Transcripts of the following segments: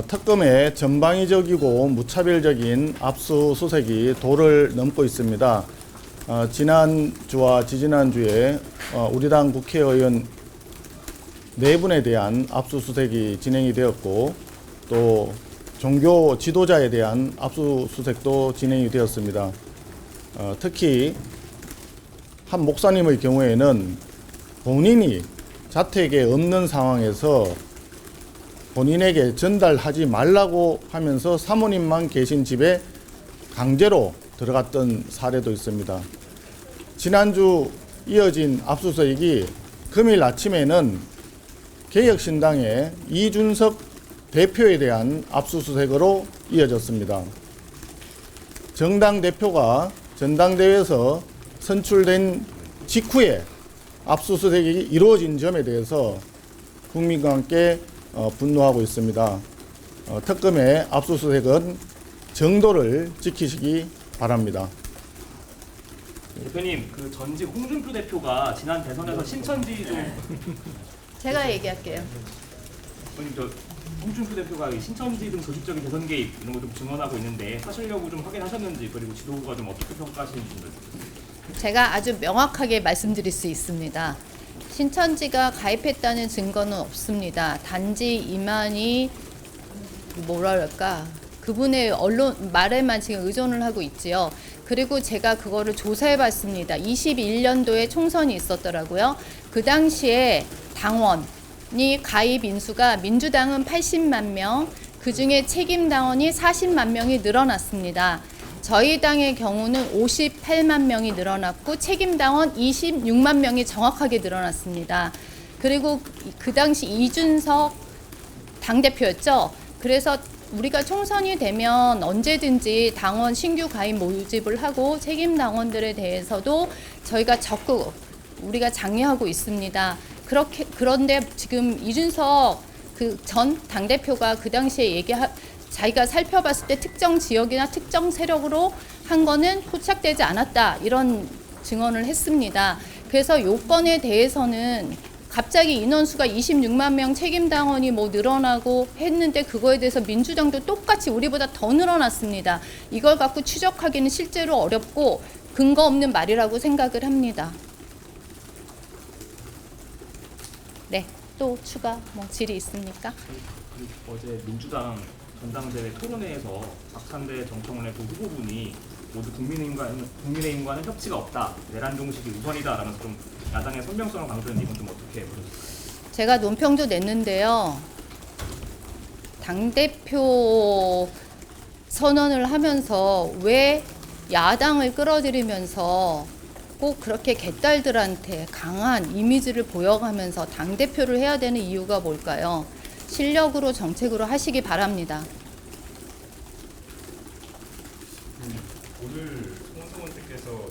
어, 특검의 전방위적이고 무차별적인 압수수색이 도를 넘고 있습니다. 어, 지난주와 지지난주에 어, 우리 당 국회의원 네 분에 대한 압수수색이 진행이 되었고 또 종교 지도자에 대한 압수수색도 진행이 되었습니다. 어, 특히 한 목사님의 경우에는 본인이 자택에 없는 상황에서 본인에게 전달하지 말라고 하면서 사모님만 계신 집에 강제로 들어갔던 사례도 있습니다. 지난주 이어진 압수수색이 금일 아침에는 개혁신당의 이준석 대표에 대한 압수수색으로 이어졌습니다. 정당 대표가 전당대회에서 선출된 직후에 압수수색이 이루어진 점에 대해서 국민과 함께 어, 분노하고 있습니다. 어, 특검의 압수수색은 정도를 지키시기 바랍니다. 대표님 그 전직 홍준표 대표가 지난 대선에서 신천지 좀 제가 얘기할게요. 대표님 저 홍준표 대표가 이 신천지 등 조직적인 대선 개입 이런 거 좀 증언하고 있는데 사실 여부 좀 확인하셨는지 그리고 지도부가 좀 어떻게 평가하시는지 좀 제가 아주 명확하게 말씀드릴 수 있습니다. 신천지가 가입했다는 증거는 없습니다. 단지 이만희 뭐랄까 그분의 언론 말에만 지금 의존을 하고 있지요. 그리고 제가 그거를 조사해 봤습니다. 21년도에 총선이 있었더라고요. 그 당시에 당원이 가입 인수가 민주당은 80만 명, 그 중에 책임 당원이 40만 명이 늘어났습니다. 저희 당의 경우는 58만 명이 늘어났고 책임 당원 26만 명이 정확하게 늘어났습니다. 그리고 그 당시 이준석 당대표였죠. 그래서 우리가 총선이 되면 언제든지 당원 신규 가입 모집을 하고 책임 당원들에 대해서도 저희가 적극 우리가 장려하고 있습니다. 그렇게 그런데 지금 이준석 그 전 당대표가 그 당시에 얘기하 자기가 살펴봤을 때 특정 지역이나 특정 세력으로 한 거는 포착되지 않았다 이런 증언을 했습니다. 그래서 요건에 대해서는 갑자기 인원수가 26만 명 책임 당원이 뭐 늘어나고 했는데 그거에 대해서 민주당도 똑같이 우리보다 더 늘어났습니다. 이걸 갖고 추적하기는 실제로 어렵고 근거 없는 말이라고 생각을 합니다. 네, 또 추가 뭐 질의 있습니까? 그 어제 민주당 전당대회 토론회에서 박찬대 정청원의 두 후보분이 모두 국민의힘과는 국민의힘과는 협치가 없다 내란 종식이 우선이다 라면서 좀 야당의 선명성을 강조했는데 이건 좀 어떻게 보셨어요? 제가 논평도 냈는데요. 당대표 선언을 하면서 왜 야당을 끌어들이면서 꼭 그렇게 개딸들한테 강한 이미지를 보여가면서 당대표를 해야 되는 이유가 뭘까요? 실력으로 정책으로 하시기 바랍니다. 오늘 홍성원 대표께서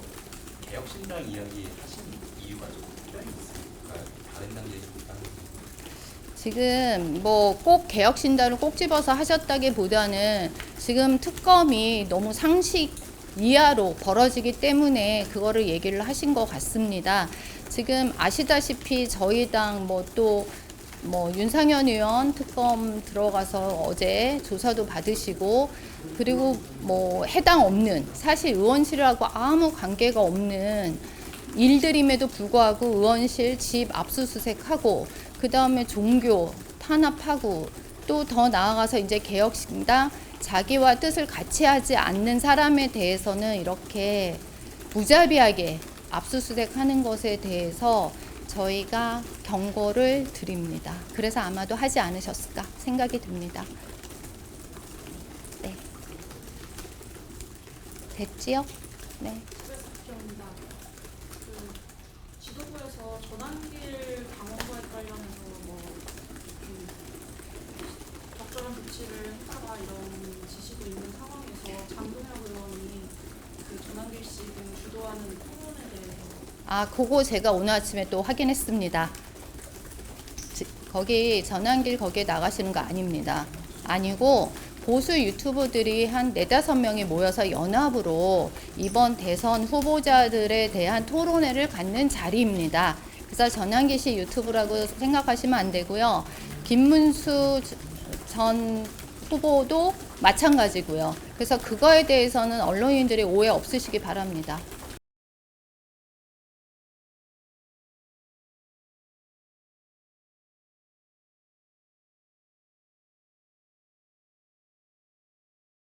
개혁신당 이야기 하신 이유가 좀 특별히 있습니까? 다른 당에 있다는 지금 뭐 꼭 개혁신당을 꼭 집어서 하셨다기보다는 지금 특검이 너무 상식 이하로 벌어지기 때문에 그거를 얘기를 하신 것 같습니다. 지금 아시다시피 저희 당 뭐또 뭐 윤상현 의원 특검 들어가서 어제 조사도 받으시고 그리고 뭐 해당 없는 사실 의원실하고 아무 관계가 없는 일들임에도 불구하고 의원실 집 압수수색하고 그 다음에 종교 탄압하고 또 더 나아가서 이제 개혁신당 자기와 뜻을 같이 하지 않는 사람에 대해서는 이렇게 무자비하게 압수수색하는 것에 대해서 저희가 경고를 드립니다. 그래서 아마도 하지 않으셨을까 생각이 듭니다. 네. 됐지요? 네. 그뭐 이런 지시도 있는 상황에서 장동혁 의원이 그 전환길 씨 등 주도하는 토론에 대해서 아, 그거 제가 오늘 아침에 또 확인했습니다. 지- 거기 전환길 거기에 나가시는 거 아닙니다. 아니고 보수 유튜버들이 한 네다섯 명이 모여서 연합으로 이번 대선 후보자들에 대한 토론회를 갖는 자리입니다. 그래서 전환기 씨 유튜브라고 생각하시면 안 되고요. 김문수 전 후보도 마찬가지고요. 그래서 그거에 대해서는 언론인들이 오해 없으시기 바랍니다.